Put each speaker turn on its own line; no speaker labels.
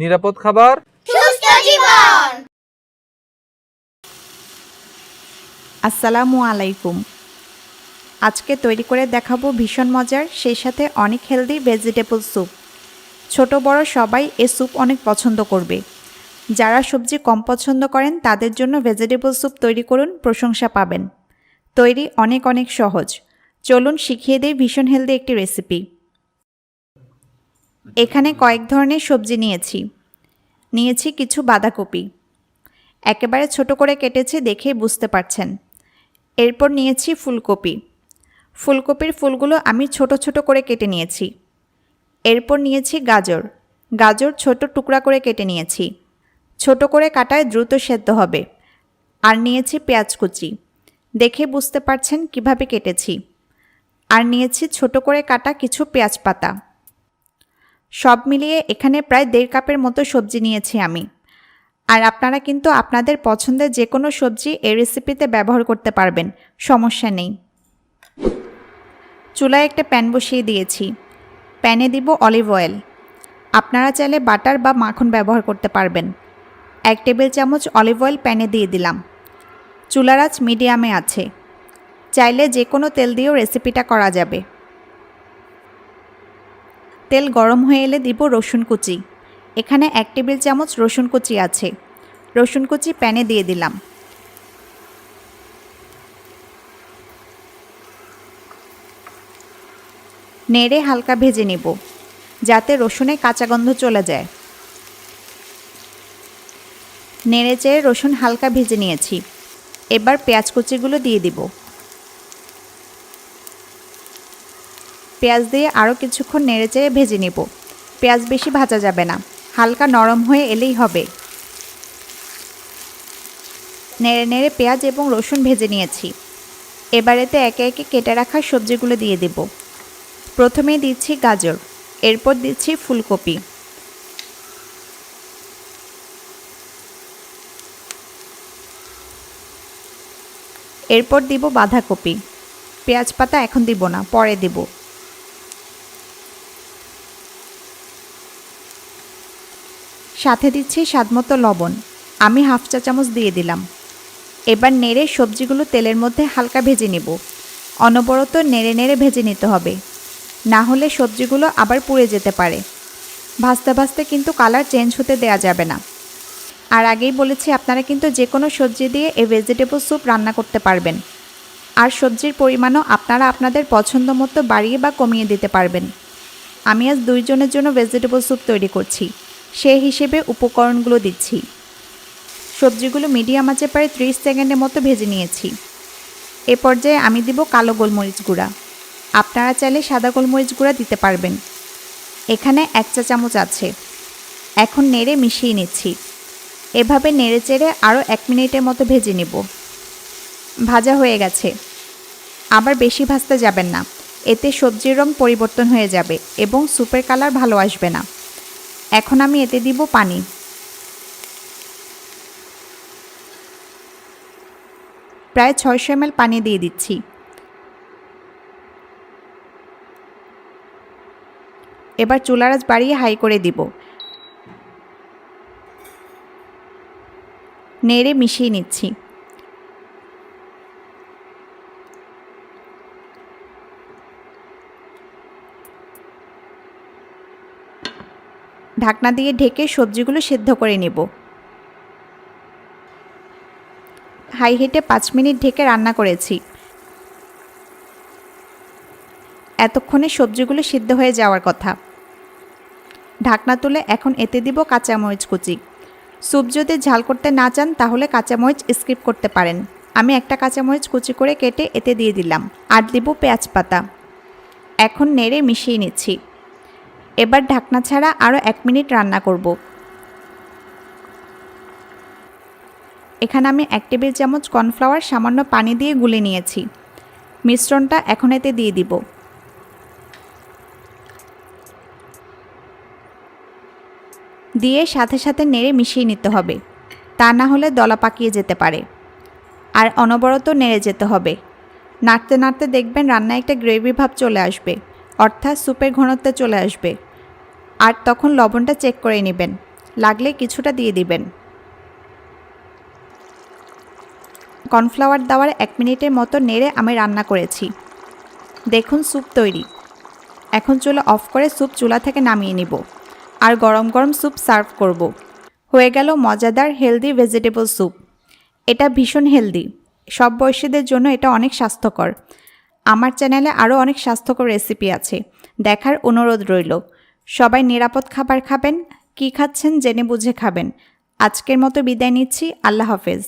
নিরাপদ খাবার।
সুস্থ জীবন!
আসসালামু আলাইকুম। আজকে তৈরি করে দেখাবো ভীষণ মজার সেই সাথে অনেক হেলদি ভেজিটেবল স্যুপ ছোট বড় সবাই এ স্যুপ অনেক পছন্দ করবে। যারা সবজি কম পছন্দ করেন তাদের জন্য ভেজিটেবল স্যুপ তৈরি করুন প্রশংসা পাবেন। তৈরি অনেক অনেক সহজ। চলুন শিখিয়ে দেই ভীষণ হেলদি একটি রেসিপি এখানে কয়েক ধরনের সবজি নিয়েছি। নিয়েছি কিছু বাঁধাকপি। একেবারে ছোট করে কেটেছি দেখে বুঝতে পারছেন। এরপর নিয়েছি ফুলকপি। ফুলকপির ফুলগুলো আমি ছোট ছোট করে কেটে নিয়েছি। এরপর নিয়েছি গাজর। গাজর ছোট টুকরা করে কেটে নিয়েছি। ছোট করে কাটায় দ্রুত সেদ্ধ হবে। আর নিয়েছি পেঁয়াজ কুচি। দেখে বুঝতে পারছেন কীভাবে কেটেছি। আর নিয়েছি ছোট করে কাটা কিছু পেঁয়াজ পাতা। সব মিলিয়ে এখানে প্রায় দেড় কাপের মতো সবজি নিয়েছি আমি। আর আপনারা কিন্তু আপনাদের পছন্দের যে কোনো সবজি এই রেসিপিতে ব্যবহার করতে পারবেন, সমস্যা নেই। চুলায় একটা প্যান বসিয়ে দিয়েছি। প্যানে দিব অলিভ অয়েল আপনারা চাইলে বাটার বা মাখন ব্যবহার করতে পারবেন। এক টেবিল চামচ অলিভ অয়েল প্যানে দিয়ে দিলাম। চুলার আঁচ মিডিয়ামে আছে। চাইলে যে কোনো তেল দিয়েও রেসিপিটা করা যাবে। তেল গরম হয়ে এলে দিব রসুন কুচি। এখানে এক টেবিল চামচ রসুন কুচি আছে। রসুন কুচি প্যানে দিয়ে দিলাম। নেড়ে হালকা ভেজে নেব, যাতে রসুনে কাঁচা গন্ধ চলে যায়। নেড়ে চেড়ে রসুন হালকা ভেজে নিয়েছি। এবার পেঁয়াজ কুচিগুলো দিয়ে দিব। পেঁয়াজ দিয়ে আরও কিছুক্ষণ নেড়ে চেড়ে ভেজে নেব। পেঁয়াজ বেশি ভাজা যাবে না। হালকা নরম হয়ে এলেই হবে। নেড়ে নেড়ে পেঁয়াজ এবং রসুন ভেজে নিয়েছি। এবারেতে একে একে কেটে রাখা সবজিগুলো দিয়ে দেব। প্রথমে দিচ্ছি গাজর, এরপর দিচ্ছি ফুলকপি। এরপর দিব বাঁধাকপি। পেঁয়াজ পাতা এখন দিব না, পরে দিব। সাথে দিচ্ছি স্বাদমতো লবণ। আমি হাফ চা চামচ দিয়ে দিলাম। এবার নেড়ে সবজিগুলো তেলের মধ্যে হালকা ভেজে নেব। অনবরত নেড়ে নেড়ে ভেজে নিতে হবে। না হলে সবজিগুলো আবার পুড়ে যেতে পারে। ভাজতে ভাজতে কিন্তু কালার চেঞ্জ হতে দেয়া যাবে না। আর আগেই বলেছি, আপনারা কিন্তু যে কোনো সবজি দিয়ে এই ভেজিটেবল স্যুপ রান্না করতে পারবেন। আর সবজির পরিমাণও আপনারা আপনাদের পছন্দ মতো বাড়িয়ে বা কমিয়ে দিতে পারবেন। আমি আজ দুইজনের জন্য ভেজিটেবল স্যুপ তৈরি করছি। সেই হিসেবে উপকরণগুলো দিচ্ছি। সবজিগুলো মিডিয়াম আঁচে প্রায় ত্রিশ সেকেন্ডের মতো ভেজে নিয়েছি। এ পর্যায়ে আমি দিব কালো গোলমরিচ গুঁড়া। আপনারা চাইলে সাদা গোলমরিচ গুঁড়া দিতে পারবেন। এখানে এক চা চামচ আছে। এখন নেড়ে মিশিয়ে নিচ্ছি। এভাবে নেড়ে চেড়ে আরও এক মিনিটের মতো ভেজে নেব। ভাজা হয়ে গেছে। আবার বেশি ভাজতে যাবেন না। এতে সবজির রং পরিবর্তন হয়ে যাবে এবং স্যুপের কালার ভালো আসবে না। এখন আমি এতে দিব পানি। প্রায় ছয়শো এমএল পানি দিয়ে দিচ্ছি। এবার চুলার আঁচ বাড়িয়ে হাই করে দিব। নেড়ে মিশিয়ে নিচ্ছি। ঢাকনা দিয়ে ঢেকে সবজিগুলো সেদ্ধ করে নেব। হাই হিটে পাঁচ মিনিট ঢেকে রান্না করেছি। এতক্ষণে সবজিগুলো সিদ্ধ হয়ে যাওয়ার কথা। ঢাকনা তুলে এখন এতে দিব কাঁচামরিচ কুচি। স্যুপ যদি ঝাল করতে না চান, তাহলে কাঁচামরিচ স্কিপ করতে পারেন। আমি একটা কাঁচামরিচ কুচি করে কেটে এতে দিয়ে দিলাম। আর দিব পেঁয়াজ পাতা। এখন নেড়ে মিশিয়ে নিচ্ছি। এবার ঢাকনা ছাড়া আরও এক মিনিট রান্না করব। এখানে আমি এক টেবিল চামচ কর্নফ্লাওয়ার সামান্য পানি দিয়ে গুলে নিয়েছি। মিশ্রণটা এখন এতে দিয়ে দিব। দিয়ে সাথে সাথে নেড়ে মিশিয়ে নিতে হবে। তা না হলে দলা পাকিয়ে যেতে পারে। আর অনবরত নেড়ে যেতে হবে। নাড়তে নাড়তে দেখবেন রান্নায় একটা গ্রেভি ভাব চলে আসবে, অর্থাৎ স্যুপের ঘনত্বে চলে আসবে। আর তখন লবণটা চেক করে নেবেন। লাগলে কিছুটা দিয়ে দিবেন। কর্নফ্লাওয়ার দেওয়ার এক মিনিটের মতো নেড়ে আমি রান্না করেছি। দেখুন স্যুপ তৈরি। এখন চুলা অফ করে স্যুপ চুলা থেকে নামিয়ে নিব। আর গরম গরম স্যুপ সার্ভ করব। হয়ে গেল মজাদার হেলদি ভেজিটেবল স্যুপ। এটা ভীষণ হেলদি। সব বয়সীদের জন্য এটা অনেক স্বাস্থ্যকর। আমার চ্যানেলে আরও অনেক স্বাস্থ্যকর রেসিপি আছে। দেখার অনুরোধ রইল। সবাই নিরাপদ খাবার খাবেন, কি খাচ্ছেন জেনে বুঝে খাবেন। আজকের মতো বিদায় নিচ্ছি, আল্লাহ হাফেজ।